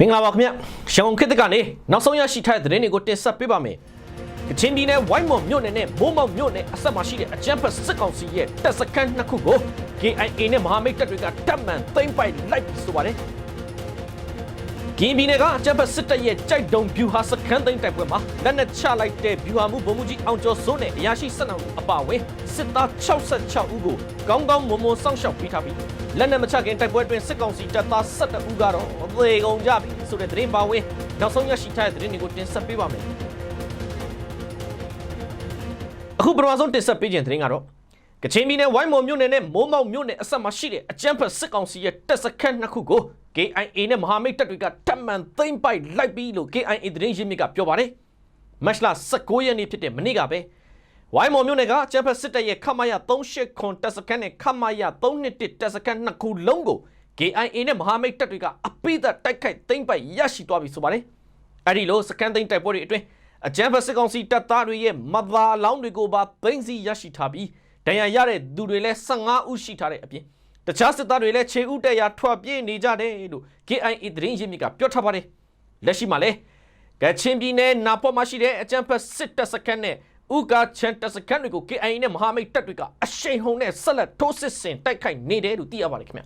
မင်္ဂလာပါခင်ဗျရှောင်းခေတ်ကနေနောက်ဆုံးရရှိထားတဲ့သတင်းတွေကိုတင်ဆက်ပေးပါမယ်ကချင်ပြည်နယ်ဝိုင်းမော်မြို့နယ်နဲ့မိုးမောက်မြို့နယ်အဆက်မှာရှိတဲ့အကြမ်းဖက်စစ်ကောင်စီရဲ့တပ်စခန်းနှစ်ခုကို KIA နဲ့မဟာမိတ်တပ်တွေကတပ်မှန်သိမ်းပိုက်လိုက်ပြီဆိုပါတယ် ကင်းပြည်နယ်ကအကြမ်းဖက်စစ်တပ်ရဲ့ကြိုက်တုံဗျူဟာစခန်းသိမ်းတိုက်ပွဲမှာလက်နက်ချလိုက်တဲ့ဗျူဟာမှုဗိုလ်မှူးကြီးအောင်ကျော်စိုးနဲ့အရာရှိ၁၂ဦးအပါအဝင်စစ်သား66ဦးကိုကောင်းကောင်းမွန်မွန်စောင့်ရှောက်ပေးထားပြီးလက်နက်မချခင်တိုက်ပွဲအတွင်းစစ်ကောင်စီတပ်သား12ဦးကတော့သေကုန်ကြပြီဆိုတဲ့သတင်းပါဝင်နောက်ဆုံးရရှိထားတဲ့သတင်းတွေကိုတင်ဆက်ပေးပါမယ်အခုပထမဆုံးတင်ဆက်ပေးခြင်းသတင်းကတော့ကချင်ပြည်နယ်ဝိုင်းမော်မြို့နယ်နဲ့မိုးမောက်မြို့နယ်အဆက်မှာရှိတဲ့အကြမ်းဖက်စစ်ကောင်စီရဲ့တပ်စခန်းနှစ်ခုကို KIA နဲ့မဟာမိတ်တပ်တွေကတပ်မှန်သိမ်းပိုက်လိုက်ပြီလို့ KIA သတင်းရင်းမြစ်ကပြောပါတယ်။မတ်လ19ရက်နေ့ဖြစ်တဲ့မနေ့ကပဲဝိုင်းမော်မြို့နယ်ကကျန်းဖက်စစ်တပ်ရဲ့ခမရ38ခွန်တပ်စခန်းနဲ့ခမရ312တပ်စခန်းနှစ်ခုလုံးကို KIA နဲ့မဟာမိတ်တပ်တွေကအပိသက်တိုက်ခိုက်သိမ်းပိုက်ရရှိသွားပြီဆိုပါတယ်။အဲဒီလိုစခန်းသိမ်းတိုက်ပွဲတွေအတွင်းအကြမ်းဖက်စစ်ကောင်စီတပ်သားတွေရဲ့မသာလောင်းတွေကိုပါသိမ်းဆီးရရှိထားပြီးဒဏ်ရာရတဲ့သူတွေလည်း15ဦးရှိထားတဲ့အပြင် တခြားစစ်သားတွေလည်းခြေဥတက်ရာထွက်ပြေးနေကြတယ်လို့ KIA သတင်းရင်းမြစ်ကပြောထားပါတယ်လက်ရှိမှာလည်းကချင်ပြည်နယ်နာပေါ်မှာရှိတဲ့အကြမ်းဖက်စစ်တပ်စခန်းနဲ့ဥကာချန်တပ်စခန်းတွေကို KIA နဲ့မဟာမိတ်တပ်တွေကအရှိန်ဟုန်နဲ့ဆက်လက်ထိုးစစ်ဆင်တိုက်ခိုက်နေတယ်လို့သိရပါတယ်ခင်ဗျ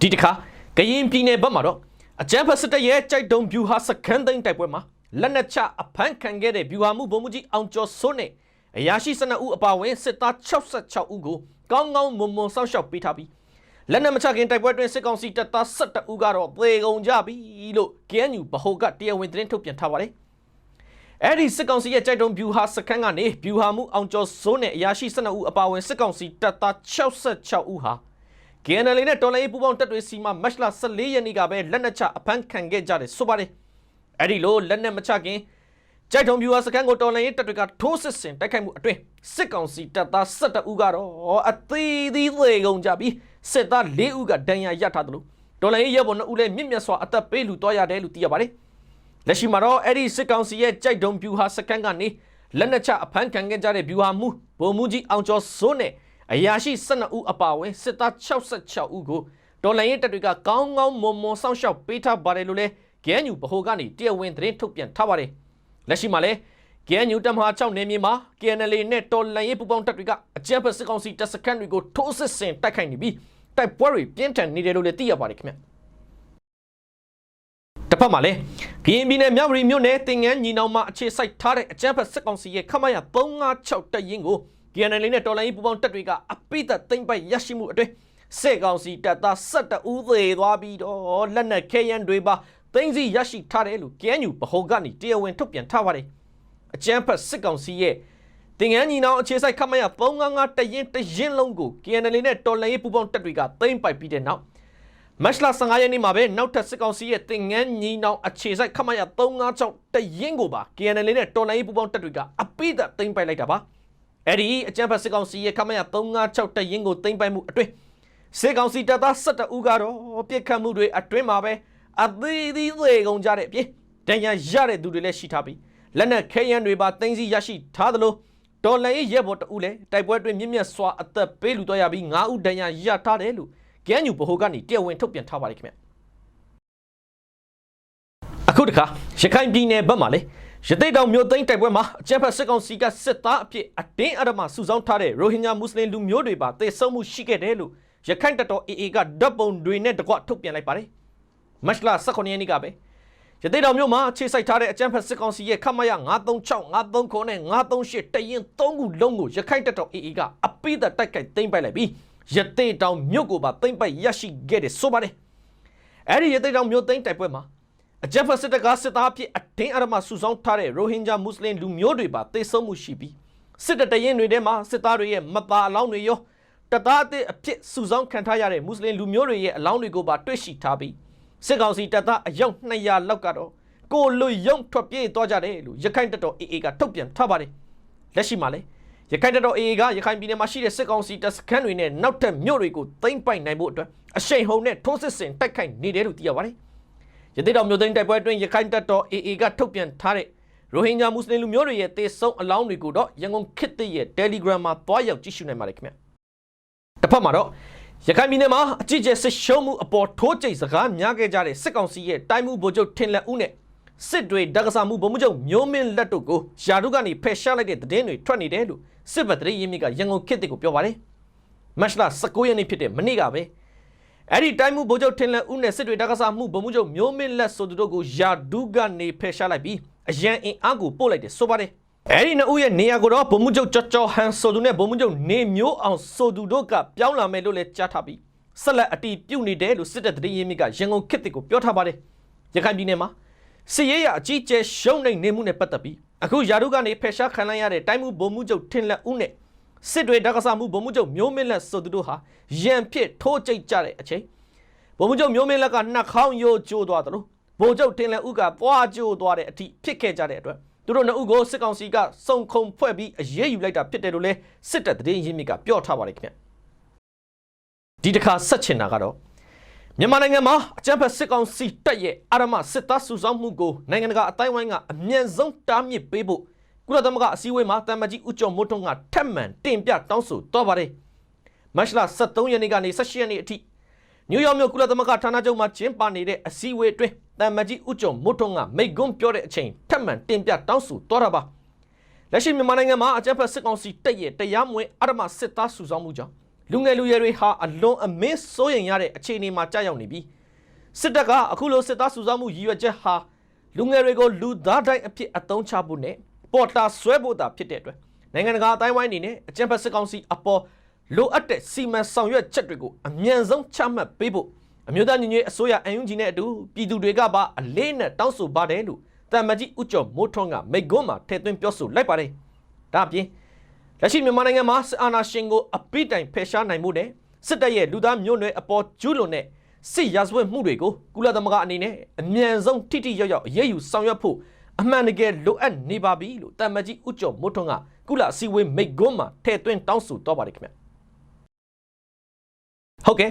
ဒီတစ်ခါကရင်ပြည်နယ်ဘက်မှာတော့အကြမ်းဖက်စစ်တပ်ရဲ့ကြိုက်တုံဗျူဟာစခန်းသိမ်းတိုက်ပွဲမှာလက်နက်ချအဖမ်းခံခဲ့တဲ့ဗျူဟာမှုဗိုလ်မှူးကြီးအောင်ကျော်စိုးနဲ့ အရာရှိ12ဦးအပါအဝင်စစ်သား66ဦးကိုကောင်းကောင်းမွန်မွန်စောင့်ရှောက်ပေးထားပြီးလက်နက်မချခင်တိုက်ပွဲတွင်စစ်ကောင်စီတပ်သား17ဦးကတော့သေကုန်ကြပြီလို့ KNU ဗဟိုကတရားဝင်သတင်းထုတ်ပြန်ထားပါတယ်။အဲ့ဒီစစ်ကောင်စီရဲ့ကြိုက်တုံဗျူဟာစခန်းကနေဗျူဟာမှုအောင်ကျော်စိုးနဲ့အရာရှိ12ဦးအပါအဝင်စစ်ကောင်စီတပ်သား66ဦးဟာ KNL နဲ့တော်လိုင်းပူပေါင်းတပ်တွေစီမှာမတ်လ14ရက်နေ့ကပဲလက်နက်ချအဖမ်းခံခဲ့ကြတယ်ဆိုပါတယ်။အဲ့ဒီလိုလက်နက်မချခင် ကြိုက်ထုံဗျူဟာစခန်းကိုတော်လှန်ရေးတပ်တွေကထိုးစစ်ဆင်တိုက်ခိုက်မှုအတွင်းစစ်ကောင်စီတပ်သား12ဦးကတော့အသေးသေးသေးကုန်ကြပြီးစစ်သား4ဦးကဒဏ်ရာရထားတယ်လို့တော်လှန်ရေးရဲဘော်2ဦးလည်းမြင့်မြတ်စွာအသက်ပေးလူသွားရတယ်လို့သိရပါတယ်။လက်ရှိမှာတော့အဲ့ဒီစစ်ကောင်စီရဲ့ကြိုက်ထုံဗျူဟာစခန်းကနေလက်နက်ချအဖမ်းခံခဲ့ကြတဲ့ဗျူဟာမှုဗိုလ်မှူးကြီးအောင်ကျော်စိုးနဲ့အရာရှိ12ဦးအပါအဝင်စစ်သား66ဦးကိုတော်လှန်ရေးတပ်တွေကကောင်းကောင်းမွန်မွန်စောင့်ရှောက်ပေးထားပါတယ်လို့လည်း GNU ဗဟိုကနေတရားဝင်သတင်းထုတ်ပြန်ထားပါတယ်။ လက်ရှိမှာလည်း KNU တပ်မဟာ6နယ်မြေမှာ KNL နဲ့တော်လှန်ရေးပူးပေါင်းတပ်တွေကအကြမ်းဖက်စစ်ကောင်စီတပ်စခန်းတွေကိုထိုးစစ်ဆင်တိုက်ခိုက်နေပြီးတိုက်ပွဲတွေပြင်းထန်နေတယ်လို့လည်းသိရပါတယ်ခင်ဗျ။တစ်ဖက်မှာလည်းကရင်ပြည်နယ်မြောက်ရီမြို့နယ်တင်ငန်းညီနောင်မှာအခြေစိုက်ထားတဲ့အကြမ်းဖက်စစ်ကောင်စီရဲ့ခမရ356တပ်ရင်းကို KNL နဲ့တော်လှန်ရေးပူးပေါင်းတပ်တွေကအပိသက်သိမ့်ပိုက်ရရှိမှုအတွင်းစစ်ကောင်စီတပ်သား12ဦးသေသွားပြီးတော့လက်နက်ခဲယမ်းတွေပါ သိမ်းဆီးရရှိထားတယ်လို့ KNU ဗဟိုကနေတရားဝင်ထုတ်ပြန်ထားပါတယ်။အကြမ်းဖက်စစ်ကောင်စီရဲ့တင်ငန်းညီနောင်အခြေစိုက်ခမရ355တရင်တရင်လုံးကို KNL နဲ့တော်လှန်ရေးပူးပေါင်းတပ်တွေကသိမ်းပိုက်ပြီးတဲ့နောက်မတ်လ15ရက်နေ့မှာပဲနောက်ထပ်စစ်ကောင်စီရဲ့တင်ငန်းညီနောင်အခြေစိုက်ခမရ356တရင်ကိုပါ KNL နဲ့တော်လှန်ရေးပူးပေါင်းတပ်တွေကအပိသက်သိမ်းပိုက်လိုက်တာပါ။အဲ့ဒီအကြမ်းဖက်စစ်ကောင်စီရဲ့ခမရ356တရင်ကိုသိမ်းပိုက်မှုအတွင်းစစ်ကောင်စီတပ်သား17ဦးကတော့ပြစ်ခတ်မှုတွေအတွင်းမှာပဲ အသေးသေးသေးကုန်ကြတဲ့အပြင်ဒဏ်ရာရတဲ့သူတွေလည်းရှိထားပြီးလက်နက်ခဲယမ်းတွေပါတင်စီရရှိထားသလိုဒေါ်လာရေးရဲဘော်တဦးလည်းတိုက်ပွဲအတွင်းမြင့်မြတ်စွာအသက်ပေးလူတော့ရပြီး9ဦးဒဏ်ရာရထားတယ်လို့ကဲညူဗဟိုကနေတရားဝင်ထုတ်ပြန်ထားပါတယ်ခင်ဗျအခုတခါရခိုင်ပြည်နယ်ဘက်မှာလေရသိတ်တောင်မြို့သိမ်းတိုက်ပွဲမှာအကြမ်းဖက်စစ်ကောင်စီကစစ်သားအဖြစ်အတင်းအဓမ္မစုဆောင်းထားတဲ့ရိုဟင်ဂျာမွတ်စလင်လူမျိုးတွေပါတေဆုံးမှုရှိခဲ့တယ်လို့ရခိုင်တပ်တော် AA ကဓာတ်ပုံတွေနဲ့တကွထုတ်ပြန်လိုက်ပါတယ် မတ်လ18ရက်နေ့ကပဲရသေးတော်မြို့မှာခြေစိုက်ထားတဲ့အကြမ်းဖက်စစ်ကောင်စီရဲ့ခမရ936 939နဲ့938တရင်3ခုလုံးကိုရခိုင်တပ်တော် AA ကအပိသက်တိုက်ခိုက်သိမ်းပိုက်လိုက်ပြီးရသေးတော်မြို့ကိုပါသိမ်းပိုက်ရရှိခဲ့တယ်ဆိုပါတယ်အဲ့ဒီရသေးတော်မြို့သိမ်းတိုက်ပွဲမှာအကြမ်းဖက်စစ်တပ်ကစစ်သားအဖြစ်အတင်းအဓမ္မစုဆောင်းထားတဲ့ရိုဟင်ဂျာမွတ်စလင်လူမျိုးတွေပါတေဆုံးမှုရှိပြီးစစ်တပ်တရင်တွေထဲမှာစစ်သားတွေရဲ့မသားအလောင်းတွေရောတသားအသစ်အဖြစ်စုဆောင်းခံထားရတဲ့မွတ်စလင်လူမျိုးတွေရဲ့အလောင်းတွေကိုပါတွေ့ရှိထားပြီး စစ်ကောင်စီတပ်သားအယောက်200လောက်ကတော့ကိုလွတ်ယုံထွက်ပြေးသွားကြတယ်လို့ရခိုင်တပ်တော် AA ကထုတ်ပြန်ထားပါတယ်လက်ရှိမှာလည်းရခိုင်တပ်တော် AA ကရခိုင်ပြည်နယ်မှာရှိတဲ့စစ်ကောင်စီတပ်စခန်းတွေနဲ့နောက်ထပ်မြို့တွေကိုသိမ်းပိုက်နိုင်ဖို့အတွက်အရှိန်ဟုန်နဲ့ထိုးစစ်ဆင်တိုက်ခိုက်နေတယ်လို့သိရပါတယ်ရသေးတော်မြို့သိမ်းတိုက်ပွဲအတွင်းရခိုင်တပ်တော် AA ကထုတ်ပြန်ထားတဲ့ရိုဟင်ဂျာမွတ်စလင်လူမျိုးတွေရဲ့တေဆုံးအလောင်းတွေကိုတော့ရန်ကုန်ခေတ်သစ်ရဲ့ Telegram မှာတွားရောက်ကြည့်ရှုနိုင်ပါတယ်ခင်ဗျတစ်ဖက်မှာတော့ ရခိုင်ပြည်နယ်မှာအကြည့်ကျစစ်ရှုံးမှုအပေါ်ထိုးကျိတ်စကားများခဲ့ကြတဲ့စစ်ကောင်စီရဲ့တိုင်းမှုဗိုလ်ချုပ်ထင်လက်ဦးနဲ့စစ်တွေတက္ကစာမှုဗိုလ်မှူးချုပ်မျိုးမင်းလက်တို့ကိုယာတို့ကနေဖယ်ရှားလိုက်တဲ့သတင်းတွေထွက်နေတယ်လို့စစ်ဘက်သတင်းရင်းမြစ်ကရန်ကုန်ခေတ်တစ်ကိုပြောပါတယ်မတ်လ19ရက်နေ့ဖြစ်တဲ့မနေ့ကပဲအဲ့ဒီတိုင်းမှုဗိုလ်ချုပ်ထင်လက်ဦးနဲ့စစ်တွေတက္ကစာမှုဗိုလ်မှူးချုပ်မျိုးမင်းလက်ဆိုသူတို့ကိုယာဒူးကနေဖယ်ရှားလိုက်ပြီးအရန်အင်အားကိုပို့လိုက်တယ်ဆိုပါတယ် အဲ့ဒီနှစ်ဦးရဲ့နေရာကိုတော့ဗိုလ်မှူးချုပ်ကြော်ကြော်ဟန်ဆိုသူနဲ့ဗိုလ်မှူးချုပ်နေမျိုးအောင်ဆိုသူတို့ကပြောင်းလာမယ်လို့လည်းကြားထားပြီးဆက်လက်အတီးပြုတ်နေတယ်လို့စစ်တပ်သတင်းရင်းမြစ်ကရန်ကုန်ခေတ်တစ်ကိုပြောထားပါတယ်ရခိုင်ပြည်နယ်မှာစစ်ရေးရအကြီးကျယ်ရှုံးနေနေမှုနဲ့ပတ်သက်ပြီးအခုယာဒုကနေဖယ်ရှားခံလိုက်ရတဲ့တိုင်းမှုဗိုလ်မှူးချုပ်ထင်လက်ဦးနဲ့စစ်တွေတက္ကစာမှုဗိုလ်မှူးချုပ်မျိုးမင်းလက်ဆိုသူတို့ဟာရန်ဖြစ်ထိုးကျိတ်ကြတဲ့အချိန်ဗိုလ်မှူးချုပ်မျိုးမင်းလက်ကနှာခေါင်းယိုကျိုးသွားတယ်လို့ဗိုလ်ချုပ်တင်လန်ဦးကပွားကျိုးသွားတဲ့အထိဖြစ်ခဲ့ကြတဲ့အတွက် သူတို့နှစ်ဦးကိုစစ်ကောင်စီကစုံခုံဖွဲ့ပြီးအရေးယူလိုက်တာဖြစ်တယ်လို့လဲစစ်တပ်သတင်းရင်းမြစ်ကပြောထားပါတယ်ခင်ဗျဒီတစ်ခါဆက်ချင်တာကတော့မြန်မာနိုင်ငံမှာအကြမ်းဖက်စစ်ကောင်စီတပ်ရဲ့အာရမစစ်သားစုဆောင်မှုကိုနိုင်ငံတကာအတိုင်းဝိုင်းကအမြန်ဆုံးတားမြစ်ပေးဖို့ကုလသမဂ္ဂအစည်းအဝေးမှာတမ္မကြီးဦးကျော်မိုးထွန်းကထက်မှန်တင်ပြတောင်းဆိုတော့ပါတယ်မတ်လ23ရက်နေ့ကနေ18ရက်နေ့အထိနယူးယောက်မြို့ကုလသမဂ္ဂဌာနချုပ်မှာကျင်းပနေတဲ့အစည်းအဝေးအတွင်း တမ်မကြီးဦးကျော်မိုးထွန်းကမိတ်ကွန်းပြောတဲ့အချိန်ထပ်မံတင်ပြတောင်းဆိုသွားတာပါလက်ရှိမြန်မာနိုင်ငံမှာအကြမ်းဖက်စစ်ကောင်စီတပ်ရဲ့တရားမဝင်အဓမ္မစစ်သားစုဆောင်မှုကြောင့်လူငယ်လူရွယ်တွေဟာအလွန်အမင်းစိုးရိမ်ရတဲ့အခြေအနေမှာကြာရောက်နေပြီးစစ်တပ်ကအခုလိုစစ်သားစုဆောင်မှုရည်ရွယ်ချက်ဟာလူငယ်တွေကိုလူသားတိုင်းအဖြစ်အသုံးချဖို့နဲ့ပေါ်တာဆွဲဖို့တာဖြစ်တဲ့အတွက်နိုင်ငံတကာအတိုင်းဝိုင်းအနေနဲ့အကြမ်းဖက်စစ်ကောင်စီအပေါ်လိုအပ်တဲ့စီမံဆောင်ရွက်ချက်တွေကိုအမြန်ဆုံးချမှတ်ပေးဖို့ အမျိုးသားညီညွတ်ရေးအစိုးရအန်ယူဂျီနဲ့အတူပြည်သူတွေကပါအလေးနဲ့တောင်းဆိုပါတယ်လို့တမ်မကြီးဦးကျော်မိုးထွန်းကမိတ်ကွန်းမှာထည့်သွင်းပြောဆိုလိုက်ပါတယ်။ဒါအပြင်လက်ရှိမြန်မာနိုင်ငံမှာစစ်အာဏာရှင်ကိုအပိတိုင်ဖယ်ရှားနိုင်မှုနဲ့စစ်တပ်ရဲ့လူသားမျိုးနွယ်အပေါ်ကျူးလွန်တဲ့စစ်ရာဇဝတ်မှုတွေကိုကုလသမဂ္ဂအနေနဲ့အမြန်ဆုံးထိထိရောက်ရောက်အရေးယူဆောင်ရွက်ဖို့အမှန်တကယ်လိုအပ်နေပါပြီလို့တမ်မကြီးဦးကျော်မိုးထွန်းကကုလအစည်းအဝေးမိတ်ကွန်းမှာထည့်သွင်းတောင်းဆိုတော့ပါတယ်ခင်ဗျ။ဟုတ်ကဲ့